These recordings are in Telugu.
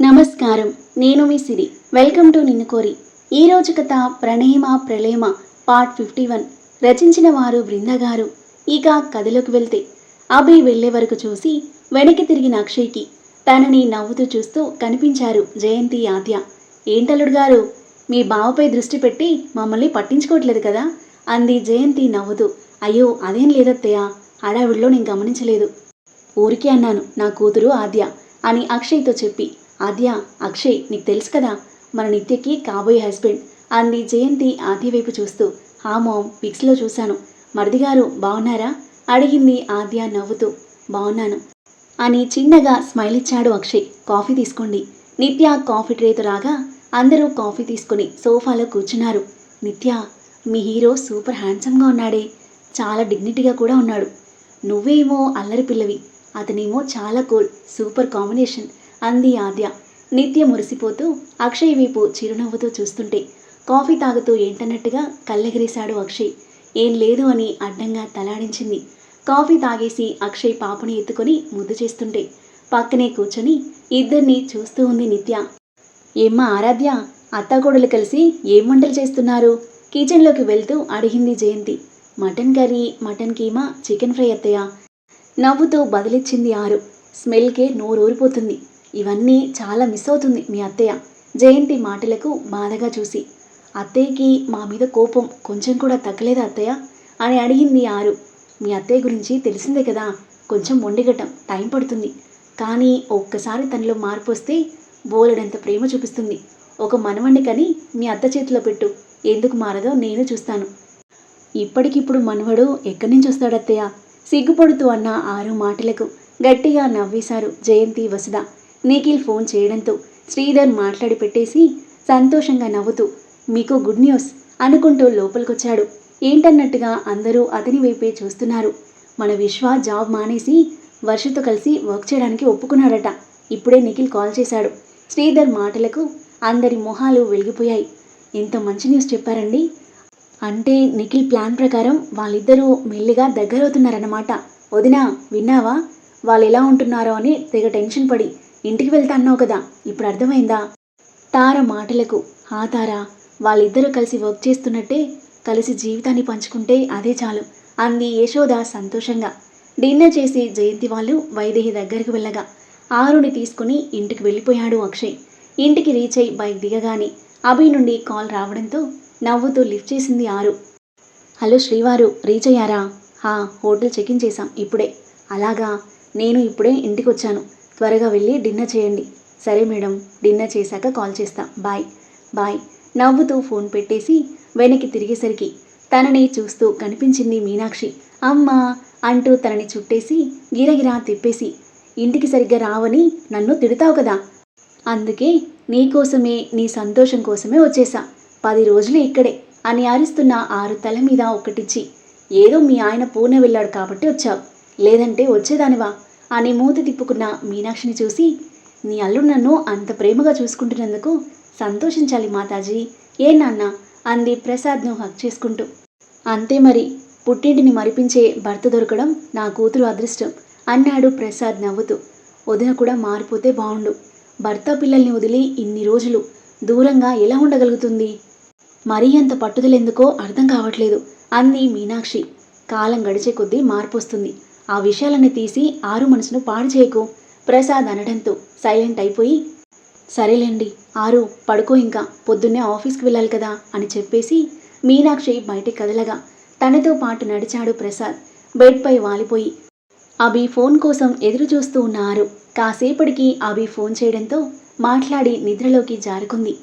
నమస్కారం. నేను మీ సిరి. వెల్కమ్ టు నిన్ను కోరి. ఈ రోజు కథ ప్రణేమ ప్రళయమ పార్ట్ ఫిఫ్టీ వన్. రచించిన వారు బృందగారు ఇక కథలోకి వెళ్తే అభి వెళ్ళే వరకు చూసి వెనక్కి తిరిగిన అక్షయ్కి తనని నవ్వుతూ చూస్తూ కనిపించారు జయంతి ఆద్య. ఏంటల్లుడు గారు మీ బావపై దృష్టి పెట్టి మమ్మల్ని పట్టించుకోవట్లేదు కదా? అంది జయంతి నవ్వుతూ. అయ్యో అదేం లేదత్తయ్య హడావిడిలో నేను గమనించలేదు. ఊరికే అన్నాను నా కూతురు ఆద్య అని అక్షయ్తో చెప్పి ఆద్య అక్షయ్ నీకు తెలుసు కదా మన నిత్యకి కాబోయే హస్బెండ్. అంది జయంతి ఆద్య వైపు చూస్తూ. హా మామ్ పిక్స్లో చూశాను. మరిది గారు బాగున్నారా అడిగింది ఆద్య నవ్వుతూ. బాగున్నాను అని చిన్నగా స్మైల్ ఇచ్చాడు అక్షయ్. కాఫీ తీసుకోండి. నిత్య కాఫీ ట్రేతో రాగా అందరూ కాఫీ తీసుకుని సోఫాలో కూర్చున్నారు. నిత్య మీ హీరో సూపర్ హ్యాండ్సమ్గా ఉన్నాడే. చాలా డిగ్నిటీగా కూడా ఉన్నాడు. నువ్వేమో అల్లరి పిల్లవి. అతనేమో చాలా కూల్ సూపర్ కాంబినేషన్. అంది ఆద్య. నిత్య మురిసిపోతూ అక్షయ్ వైపు చిరునవ్వుతో చూస్తుంటే కాఫీ తాగుతూ ఏంటన్నట్టుగా కళ్ళెగిరేశాడు అక్షయ్. ఏం లేదు అని అడ్డంగా తలాడించింది. కాఫీ తాగేసి అక్షయ్ పాపని ఎత్తుకొని ముద్దు చేస్తుంటే పక్కనే కూర్చొని ఇద్దరిని చూస్తూ ఉంది నిత్య. ఏమ్మ ఆరాధ్య అత్తాకోడలు కలిసి ఏం వంటలు చేస్తున్నారు? కిచెన్లోకి వెళ్తూ అడిగింది Jayanthi. Mutton curry mutton keema chicken fry అత్తయ్య. నవ్వుతూ బదిలిచ్చింది ఆరు. స్మెల్కే నోరూరిపోతుంది. ఇవన్నీ చాలా మిస్ అవుతుంది మీ అత్తయ్య. జయంతి మాటలకు బాధగా చూసి. అత్తయ్యకి మా మీద కోపం కొంచెం కూడా తగ్గలేదు అత్తయ్య? అని అడిగింది ఆరు. మీ అత్తయ్య గురించి తెలిసిందే కదా కొంచెం మొండిగటం టైం పడుతుంది. కానీ ఒక్కసారి తనలో మార్పు వస్తే బోలెడంత ప్రేమ చూపిస్తుంది. ఒక మనవణ్ణి కని మీ అత్త చేతిలో పెట్టు. ఎందుకు మారదో నేను చూస్తాను. ఇప్పటికిప్పుడు మనవడు ఎక్కడి నుంచి వస్తాడు అత్తయ్య సిగ్గుపడుతూ అన్న ఆరు మాటలకు గట్టిగా నవ్వేశారు జయంతి వసుధ. నిఖిల్ ఫోన్ చేయడంతో శ్రీధర్ మాట్లాడి పెట్టేసి సంతోషంగా నవ్వుతూ మీకు గుడ్ న్యూస్ అనుకుంటూ లోపలికొచ్చాడు. ఏంటన్నట్టుగా అందరూ అతని వైపే చూస్తున్నారు. మన విశ్వ జాబ్ మానేసి వర్షతో కలిసి వర్క్ చేయడానికి ఒప్పుకున్నాడట. ఇప్పుడే నిఖిల్ కాల్ చేశాడు. శ్రీధర్ మాటలకు అందరి మొహాలు వెలిగిపోయాయి. ఎంత మంచి న్యూస్ చెప్పారండి? అంటే నిఖిల్ ప్లాన్ ప్రకారం వాళ్ళిద్దరూ మెల్లిగా దగ్గరవుతున్నారన్నమాట. వదినా విన్నావా? వాళ్ళు ఎలా ఉంటున్నారో అని తెగ టెన్షన్ పడి ఇంటికి వెళ్తా అన్నావు కదా ఇప్పుడు అర్థమైందా? తార మాటలకు ఆ తార వాళ్ళిద్దరూ కలిసి వర్క్ చేస్తున్నట్టే కలిసి జీవితాన్ని పంచుకుంటే అదే చాలు అంది యశోద సంతోషంగా. డిన్నర్ చేసి జయంతి వాళ్ళు వైదేహి దగ్గరికి వెళ్ళగా ఆరుని తీసుకుని ఇంటికి వెళ్ళిపోయాడు అక్షయ్. ఇంటికి రీచ్ అయి బైక్ దిగగానే అభి నుండి కాల్ రావడంతో నవ్వుతూ లిఫ్ట్ చేసింది ఆరు. హలో శ్రీవారు రీచ్ అయ్యారా? హా హోటల్ చెక్ ఇన్ చేశాం ఇప్పుడే. అలాగా నేను ఇప్పుడే ఇంటికి వచ్చాను త్వరగా వెళ్ళి డిన్నర్ చేయండి. సరే మేడం డిన్నర్ చేశాక కాల్ చేస్తా. బాయ్ బాయ్ నవ్వుతూ ఫోన్ పెట్టేసి వెనక్కి తిరిగేసరికి తనని చూస్తూ కనిపించింది మీనాక్షి. అమ్మా అంటూ తనని చుట్టేసి గిరగిరా తిప్పేసి ఇంటికి సరిగ్గా రావని నన్ను తిడతావు కదా. అందుకే నీకోసమే నీ సంతోషం కోసమే వచ్చేసా. పది రోజులు ఇక్కడే అని అరుస్తున్న ఆరు తల మీద ఒకటిచ్చి ఏదో మీ ఆయన పూణె వెళ్ళాడు కాబట్టి వచ్చావు. లేదంటే వచ్చేదానివా? అని మూత తిప్పుకున్న మీనాక్షిని చూసి నీ అల్లుడు నన్ను అంత ప్రేమగా చూసుకుంటున్నందుకు సంతోషించాలి మాతాజీ. ఏ నాన్న? అంది ప్రసాద్ను హక్ చేసుకుంటూ. అంతే మరి. పుట్టింటిని మరిపించే భర్త దొరకడం నా కూతురు అదృష్టం అన్నాడు ప్రసాద్ నవ్వుతూ. వదిన కూడా మారిపోతే బాగుండు భర్త పిల్లల్ని వదిలి ఇన్ని రోజులు దూరంగా ఎలా ఉండగలుగుతుంది? మరీ అంత పట్టుదలెందుకో అర్థం కావట్లేదు అంది మీనాక్షి. కాలం గడిచే కొద్దీ మార్పు వస్తుంది ఆ విషయాలన్నీ తీసి ఆరు మనసును పాడు చేయకు. ప్రసాద్ అనడంతో సైలెంట్ అయిపోయి సరేలేండి ఆరు పడుకో ఇంకా పొద్దున్నే ఆఫీస్కి వెళ్ళాలి కదా అని చెప్పేసి మీనాక్షి బయటికి కదలగా తనతో పాటు నడిచాడు ప్రసాద్. బెడ్పై వాలిపోయి అభి ఫోన్ కోసం ఎదురు చూస్తూ ఉన్న ఆరు కాసేపటికి అభి ఫోన్ చేయడంతో మాట్లాడి నిద్రలోకి జారుకుంది.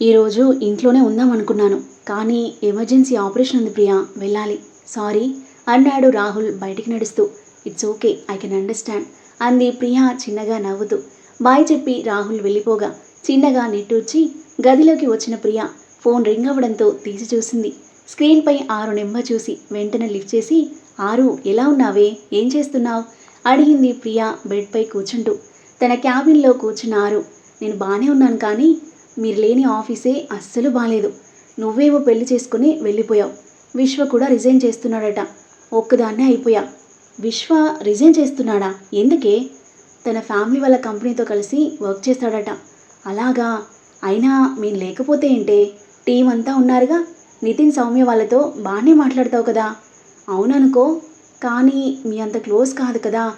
ఈరోజు ఇంట్లోనే ఉందాం అనుకున్నాను కానీ ఎమర్జెన్సీ ఆపరేషన్ ఉంది ప్రియా వెళ్ళాలి. సారీ అన్నాడు రాహుల్ బయటికి నడుస్తూ. It's okay I can understand అంది ప్రియా చిన్నగా నవ్వుతూ. బాయ్ చెప్పి రాహుల్ వెళ్ళిపోగా. చిన్నగా నిట్టూర్చి గదిలోకి వచ్చిన ప్రియా ఫోన్ రింగ్ అవ్వడంతో తీసి చూసింది. స్క్రీన్పై ఆరు నెంబర్ చూసి వెంటనే లిఫ్ట్ చేసి ఆరు ఎలా ఉన్నావే? ఏం చేస్తున్నావు? అడిగింది ప్రియా బెడ్పై కూర్చుంటూ. తన క్యాబిన్లో కూర్చున్న ఆరు నేను బాగానే ఉన్నాను కానీ మీరు లేని ఆఫీసే అస్సలు బాగాలేదు నువ్వేమో పెళ్ళి చేసుకుని వెళ్ళిపోయావు. విశ్వ కూడా రిజైన్ చేస్తున్నాడట. ఒక్కదాన్నే అయిపోయా. విశ్వ రిజైన్ చేస్తున్నాడా? ఎందుకే? తన ఫ్యామిలీ వాళ్ళ కంపెనీతో కలిసి వర్క్ చేస్తాడట. అలాగా? అయినా మేము లేకపోతే ఏంటే? టీం అంతా ఉన్నారుగా? నితిన్ సౌమ్య వాళ్ళతో బాగానే మాట్లాడతావు కదా? అవుననుకో. కానీ మీ అంత క్లోజ్ కాదు కదా?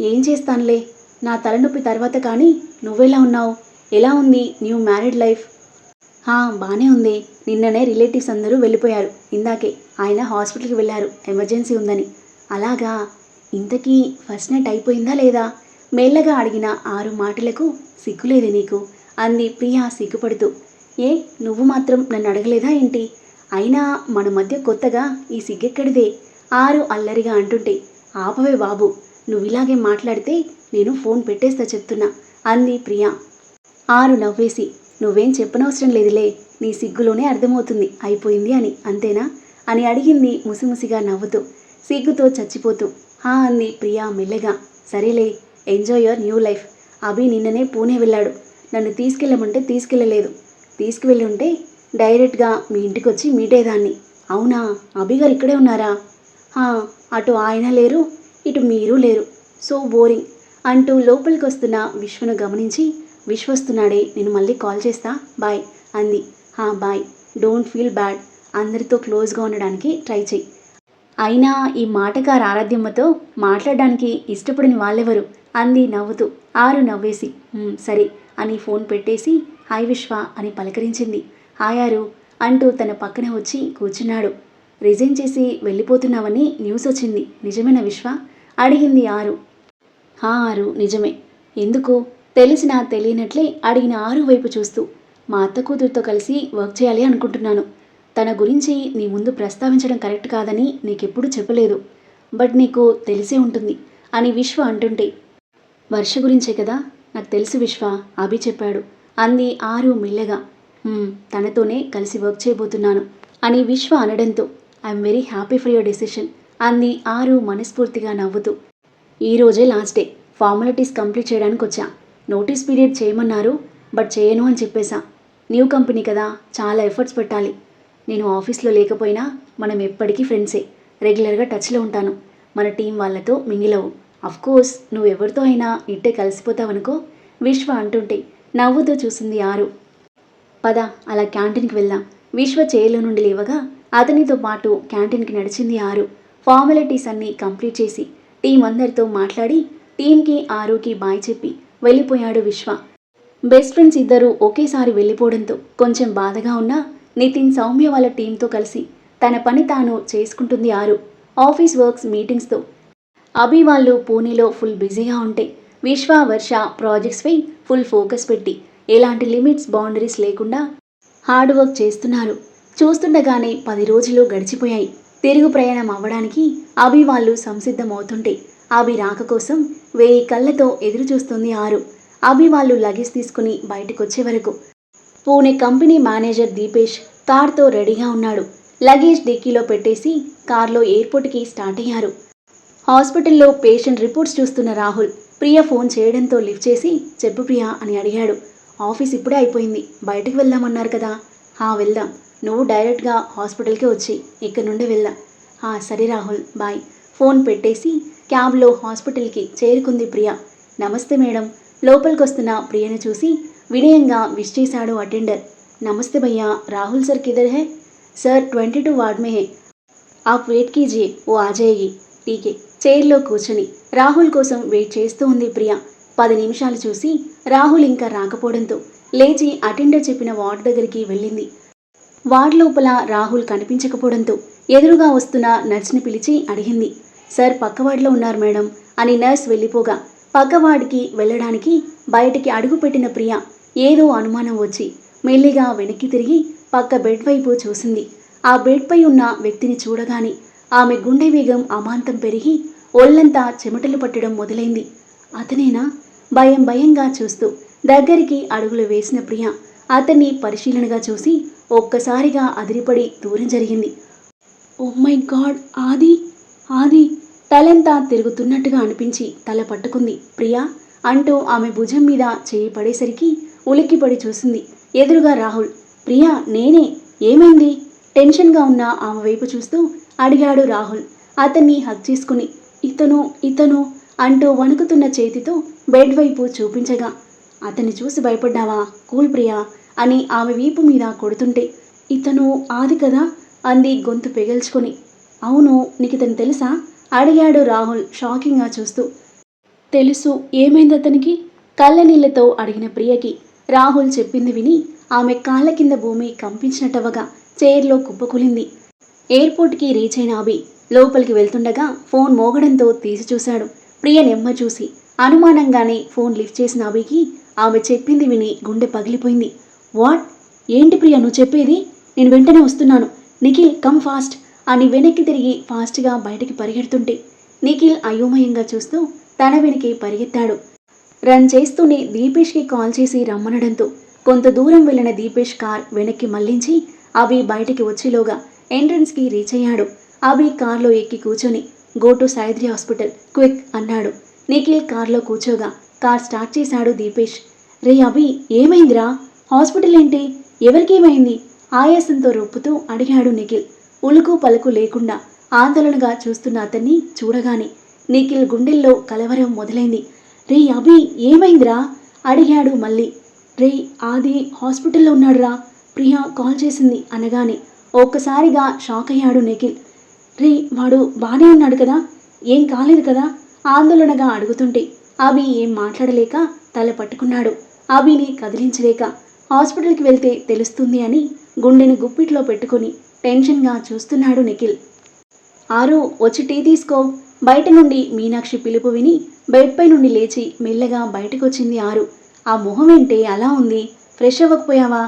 ఏం చేస్తానులే? నా తలనొప్పి తర్వాత కానీ నువ్వెలా ఉన్నావు? ఎలా ఉంది న్యూ మ్యారీడ్ లైఫ్? హా, ఉంది. నిన్ననే రిలేటివ్స్ అందరూ వెళ్ళిపోయారు. ఇందాకే. ఆయన హాస్పిటల్కి వెళ్ళారు. ఎమర్జెన్సీ ఉందని. అలాగా? ఇంతకీ ఫస్ట్ నైట్ అయిపోయిందా లేదా? మెల్లగా అడిగిన ఆరు మాటలకు సిగ్గులేదు నీకు? అంది ప్రియా సిగ్గుపడుతూ. ఏ నువ్వు మాత్రం నన్ను అడగలేదా ఏంటి? అయినా మన మధ్య కొత్తగా ఈ సిగ్గెక్కడిదే? ఆరు అల్లరిగా అంటుంటే ఆపవే బాబు నువ్వు ఇలాగే మాట్లాడితే నేను ఫోన్ పెట్టేస్తా చెప్తున్నా అంది ప్రియా. ఆరు నవ్వేసి నువ్వేం చెప్పనవసరం లేదులే నీ సిగ్గులోనే అర్థమవుతుంది అయిపోయింది అని అంతేనా? అని అడిగింది ముసిముసిగా నవ్వుతూ. సిగ్గుతో చచ్చిపోతూ. హా అంది ప్రియా మెల్లగా. సరేలే enjoy your new life. Abhi నిన్ననే పూణే వెళ్ళాడు. నన్ను తీసుకెళ్ళమంటే తీసుకెళ్ళలేదు. తీసుకువెళ్ళుంటే డైరెక్ట్గా మీ ఇంటికి వచ్చి మీట్ అయ్యేదాన్ని అవునా? అభి గారు ఇక్కడే ఉన్నారా? హా, అటు ఆయన లేరు ఇటు మీరు లేరు. So boring. అంటూ లోపలికి వస్తున్న విశ్వను గమనించి విశ్వస్తున్నాడే నేను మళ్ళీ కాల్ చేస్తా బాయ్ అంది. హా బాయ్. Don't feel bad. అందరితో క్లోజ్గా ఉండడానికి ట్రై చెయ్యి. అయినా ఈ మాటకార ఆరాధ్యమ్మతో మాట్లాడడానికి ఇష్టపడిన వాళ్ళెవరు? అంది నవ్వుతూ. ఆరు నవ్వేసి సరే అని ఫోన్ పెట్టేసి హాయ్ విశ్వ అని పలకరించింది. హాయ్ ఆరు అంటూ తన పక్కన వచ్చి కూర్చున్నాడు. రిజైన్ చేసి వెళ్ళిపోతున్నావని న్యూస్ వచ్చింది. నిజమేనా విశ్వ? అడిగింది ఆరు. హా ఆరు నిజమే. ఎందుకు? తెలిసినా తెలియనట్లే అడిగిన ఆరు వైపు చూస్తూ మా అత్త కూతురుతో కలిసి వర్క్ చేయాలి అనుకుంటున్నాను. తన గురించి నీ ముందు ప్రస్తావించడం కరెక్ట్ కాదని నీకెప్పుడు చెప్పలేదు. బట్ నీకు తెలిసే ఉంటుంది అని విశ్వ అంటుంటే వర్ష గురించే కదా? నాకు తెలుసు విశ్వ అభి చెప్పాడు. అంది ఆరు మెల్లగా. తనతోనే కలిసి వర్క్ చేయబోతున్నాను అని విశ్వ అనడంతో I'm very happy for your decision అంది ఆరు మనస్ఫూర్తిగా నవ్వుతూ. ఈ రోజే లాస్ట్ డే ఫార్మాలిటీస్ కంప్లీట్ చేయడానికి వచ్చా. నోటీస్ పీరియడ్ చేయమన్నారు బట్ చేయను అని చెప్పేశా. న్యూ కంపెనీ కదా చాలా ఎఫర్ట్స్ పెట్టాలి. నేను ఆఫీస్లో లేకపోయినా మనం ఎప్పటికీ ఫ్రెండ్సే రెగ్యులర్గా టచ్లో ఉంటాను. మన టీం వాళ్ళతో మింగిలవు అఫ్కోర్స్ నువ్వు ఎవరితో అయినా ఇట్టే కలిసిపోతావనుకో విశ్వ అంటుంటే నవ్వుతూ చూసింది ఆరు. పద అలా క్యాంటీన్కి వెళ్దాం. విశ్వ చైర్లో నుండి లేవగా అతనితో పాటు క్యాంటీన్కి నడిచింది ఆరు. ఫార్మాలిటీస్ అన్నీ కంప్లీట్ చేసి టీం అందరితో మాట్లాడి టీంకి ఆరుకి బాయ్ చెప్పి వెళ్ళిపోయాడు విశ్వ. బెస్ట్ ఫ్రెండ్స్ ఇద్దరూ ఒకేసారి వెళ్ళిపోవడంతో కొంచెం బాధగా ఉన్నా నితిన్ సౌమ్య వాళ్ళ టీంతో కలిసి తన పని తాను చేసుకుంటుంది ఆరు. Office works మీటింగ్స్తో. అభి వాళ్ళు పూణేలో ఫుల్ బిజీగా ఉంటే విశ్వ వర్ష ప్రాజెక్ట్స్పై ఫుల్ ఫోకస్ పెట్టి ఎలాంటి లిమిట్స్ బౌండరీస్ లేకుండా హార్డ్ వర్క్ చేస్తున్నారు. చూస్తుండగానే పది రోజులు గడిచిపోయాయి. తిరుగు ప్రయాణం అవ్వడానికి అభి వాళ్ళు సంసిద్ధమవుతుంటే అభి రాక కోసం వేయి కళ్ళతో ఎదురు చూస్తుంది ఆరు. అభి వాళ్ళు లగేజ్ తీసుకుని బయటకొచ్చే వరకు పూణే కంపెనీ మేనేజర్ దీపేష్ కార్తో రెడీగా ఉన్నాడు. లగేజ్ డిక్కీలో పెట్టేసి కార్లో ఎయిర్పోర్ట్కి స్టార్ట్ అయ్యారు. హాస్పిటల్లో పేషెంట్ రిపోర్ట్స్ చూస్తున్న రాహుల్ ప్రియ ఫోన్ చేయడంతో లిఫ్ట్ చేసి చెప్పు ప్రియ అని అడిగాడు. ఆఫీస్ ఇప్పుడే అయిపోయింది. బయటకు వెళ్దామన్నారు కదా. హా వెళ్దాం. నువ్వు డైరెక్ట్గా హాస్పిటల్కే వచ్చి ఇక్కడ నుండి వెళ్దాం. హా సరే రాహుల్. బాయ్. ఫోన్ పెట్టేసి క్యాబ్లో హాస్పిటల్కి చేరుకుంది ప్రియ. నమస్తే మేడం. లోపలికి వస్తున్న ప్రియను చూసి వినయంగా విష్ చేశాడు అటెండర్ నమస్తే భయ్యా Rahul sir కిదర్ high sir twenty two ward में है आप वेट कीजिए वो आ जाएगी టీకే చైర్లో కూర్చొని రాహుల్ కోసం వెయిట్ చేస్తూ ఉంది ప్రియ పది నిమిషాలు చూసి రాహుల్ ఇంకా రాకపోవడంతో లేచి అటెండర్ చెప్పిన వార్డ్ దగ్గరికి వెళ్ళింది వార్డ్ లోపల రాహుల్ కనిపించకపోవడంతో ఎదురుగా వస్తున్న నర్స్ని పిలిచి అడిగింది సార్ పక్క వార్డులో ఉన్నారు మేడం అని నర్స్ వెళ్ళిపోగా పక్క వార్డుకి వెళ్ళడానికి బయటికి అడుగుపెట్టిన ప్రియ ఏదో అనుమానం వచ్చి మెల్లిగా వెనక్కి తిరిగి పక్క బెడ్ వైపు చూసింది. ఆ బెడ్పై ఉన్న వ్యక్తిని చూడగానే ఆమె గుండె వేగం అమాంతం పెరిగి ఒళ్ళంతా చెమటలు పట్టడం మొదలైంది. అతనేనా? భయం భయంగా చూస్తూ దగ్గరికి అడుగులు వేసిన ప్రియ అతన్ని పరిశీలనగా చూసి ఒక్కసారిగా అదిరిపడి దూరం జరిగింది. Oh my God! Adi? Adi? తలంతా తిరుగుతున్నట్టుగా అనిపించి తల పట్టుకుంది ప్రియా అంటూ ఆమె భుజం మీద చేయి పడేసరికి ఉలిక్కిపడి చూసింది. ఎదురుగా రాహుల్ ప్రియా నేనే ఏమైంది? టెన్షన్గా ఉన్న ఆమె వైపు చూస్తూ అడిగాడు రాహుల్. అతన్ని హక్ చేసుకుని ఇతను ఇతను అంటూ వణుకుతున్న చేతితో బెడ్ వైపు చూపించగా అతన్ని చూసి భయపడ్డావా? కూల్ ప్రియా అని ఆమె వీపు మీద కొడుతుంటే ఇతను ఆది కదా అంది గొంతు పెగల్చుకొని. అవును నీకు ఇతను తెలుసా? అడిగాడు రాహుల్ షాకింగ్గా చూస్తూ. తెలుసు ఏమైంది అతనికి? కళ్ళ నీళ్ళతో అడిగిన ప్రియకి రాహుల్ చెప్పింది విని ఆమె కాళ్ళ కింద భూమి కంపించినట్టవగా చైర్లో కుప్పకూలింది ఎయిర్పోర్ట్కి రీచ్ అయిన అభి లోపలికి వెళ్తుండగా ఫోన్ మోగడంతో తీసి చూశాడు. ప్రియ నెమ్మ చూసి అనుమానంగానే ఫోన్ లిఫ్ట్ చేసిన అభికి ఆమె చెప్పింది విని గుండె పగిలిపోయింది. వాట్? ఏంటి ప్రియ నువ్వు చెప్పేది? నేను వెంటనే వస్తున్నాను. నిఖిల్ కమ్ ఫాస్ట్ అని వెనక్కి తిరిగి ఫాస్ట్గా బయటికి పరిగెడుతుంటే నిఖిల్ అయోమయంగా చూస్తూ తన వెనక్కి పరిగెత్తాడు. రన్ చేస్తూనే దీపేష్కి కాల్ చేసి రమ్మనడంతో కొంత దూరం వెళ్ళిన దీపేష్ కార్ వెనక్కి మళ్ళించి అభి బయటికి వచ్చేలోగా ఎంట్రన్స్కి రీచ్ అయ్యాడు. అభి కార్లో ఎక్కి కూర్చొని గో టు సైద్రి హాస్పిటల్ క్విక్ అన్నాడు. నిఖిల్ కార్లో కూర్చోగా కార్ స్టార్ట్ చేశాడు దీపేష్. రే అభి ఏమైందిరా? హాస్పిటల్ ఏంటి? ఎవరికేమైంది? ఆయాసంతో రొప్పుతూ అడిగాడు నిఖిల్. ఉలుకు పలుకు లేకుండా ఆందోళనగా చూస్తున్న అతన్ని చూడగానే నిఖిల్ గుండెల్లో కలవరం మొదలైంది. రే అభి ఏమైందిరా? అడిగాడు మళ్ళీ. రే ఆది హాస్పిటల్లో ఉన్నాడురా. ప్రియా కాల్ చేసింది అనగానే ఒక్కసారిగా షాక్ అయ్యాడు నిఖిల్. రే వాడు బాగానే ఉన్నాడు కదా? ఏం కాలేదు కదా? ఆందోళనగా అడుగుతుంటే అభి ఏం మాట్లాడలేక తల పట్టుకున్నాడు. అభిని కదిలించలేక హాస్పిటల్కి వెళ్తే తెలుస్తుంది అని గుండెని గుప్పిట్లో పెట్టుకుని టెన్షన్గా చూస్తున్నాడు నిఖిల్. ఆరు వచ్చి టీ తీసుకో. బయట నుండి మీనాక్షి పిలుపు విని బెడ్పై నుండి లేచి మెల్లగా బయటకొచ్చింది ఆరు. ఆ మొహం ఏంటే? అలా ఉంది. ఫ్రెష్ అవ్వకపోయావా?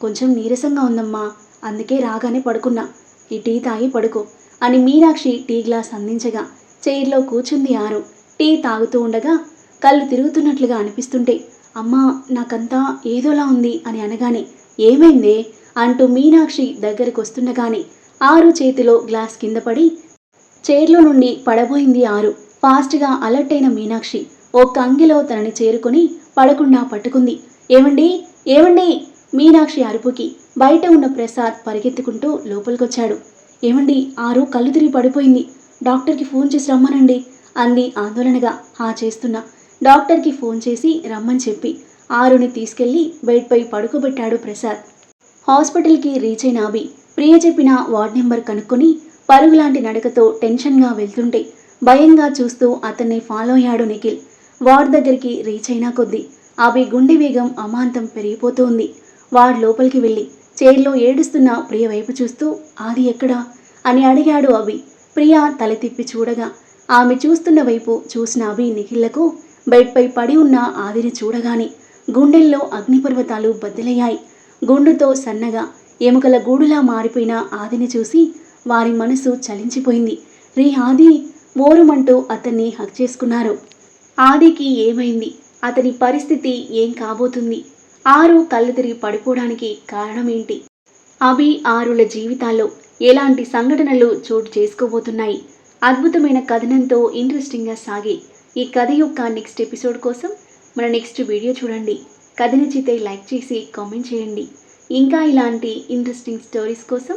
కొంచెం నీరసంగా ఉందమ్మా. అందుకే రాగానే పడుకున్నా. ఈ టీ తాగి పడుకో అని మీనాక్షి టీ గ్లాస్ అందించగా చైర్లో కూర్చుంది ఆరు. టీ తాగుతూ ఉండగా కళ్ళు తిరుగుతున్నట్లుగా అనిపిస్తుంటే అమ్మా నాకంతా ఏదోలా ఉంది అని అనగానే ఏమైందే? అంటూ మీనాక్షి దగ్గరకు వస్తుండగానే ఆరు చేతిలో గ్లాస్ కింద పడి చైర్లో నుండి పడబోయింది ఆరు. ఫాస్ట్గా అలర్ట్ అయిన మీనాక్షి ఒక్క అంగిలో తనని చేరుకొని పడకుండా పట్టుకుంది. ఏమండి? ఏమండి? మీనాక్షి అరుపుకి బయట ఉన్న ప్రసాద్ పరిగెత్తుకుంటూ లోపలికొచ్చాడు. ఏమండి? ఆరు కళ్ళు తిరిగి పడిపోయింది. డాక్టర్కి ఫోన్ చేసి రమ్మనండి అంది ఆందోళనగా. హా చేస్తున్నా. డాక్టర్కి ఫోన్ చేసి రమ్మని చెప్పి ఆరుని తీసుకెళ్ళి బెడ్పై పడుకోబెట్టాడు ప్రసాద్. హాస్పిటల్కి రీచ్ అయిన అభి. ప్రియ చెప్పిన వార్డ్ నెంబర్ కనుక్కొని పరుగులాంటి నడకతో టెన్షన్గా వెళ్తుంటే భయంగా చూస్తూ అతన్ని ఫాలో అయ్యాడు నిఖిల్. వార్డ్ దగ్గరికి రీచ్ అయినా కొద్దీ అభి గుండె వేగం అమాంతం పెరిగిపోతోంది. వార్డ్ లోపలికి వెళ్ళి చైర్లో ఏడుస్తున్న ప్రియ వైపు చూస్తూ ఆది ఎక్కడా? అని అడిగాడు అభి. ప్రియ తల తిప్పి చూడగా ఆమె చూస్తున్న వైపు చూసిన అభి నిఖిళ్ళకు బెడ్పై పడి ఉన్న ఆదిని చూడగానే గుండెల్లో అగ్నిపర్వతాలు బద్దలయ్యాయి. గుండుతో సన్నగా ఎముకల గూడులా మారిపోయిన ఆదిని చూసి వారి మనసు చలించిపోయింది. రే ఆది మోరుమంటూ అతన్ని హక్ చేసుకున్నారు. ఆదికి ఏమైంది? అతని పరిస్థితి ఏం కాబోతుంది? ఆరు కళ్ళు తిరిగి పడిపోవడానికి కారణం ఏంటి అభి ఆరుల జీవితాల్లో ఎలాంటి సంఘటనలు చోటు చేసుకోబోతున్నాయి? అద్భుతమైన కథనంతో ఇంట్రెస్టింగ్గా సాగే ఈ కథ యొక్క నెక్స్ట్ ఎపిసోడ్ కోసం మన నెక్స్ట్ వీడియో చూడండి. కథ నచ్చితే లైక్ చేసి కామెంట్ చేయండి. ఇంకా ఇలాంటి ఇంట్రెస్టింగ్ స్టోరీస్ కోసం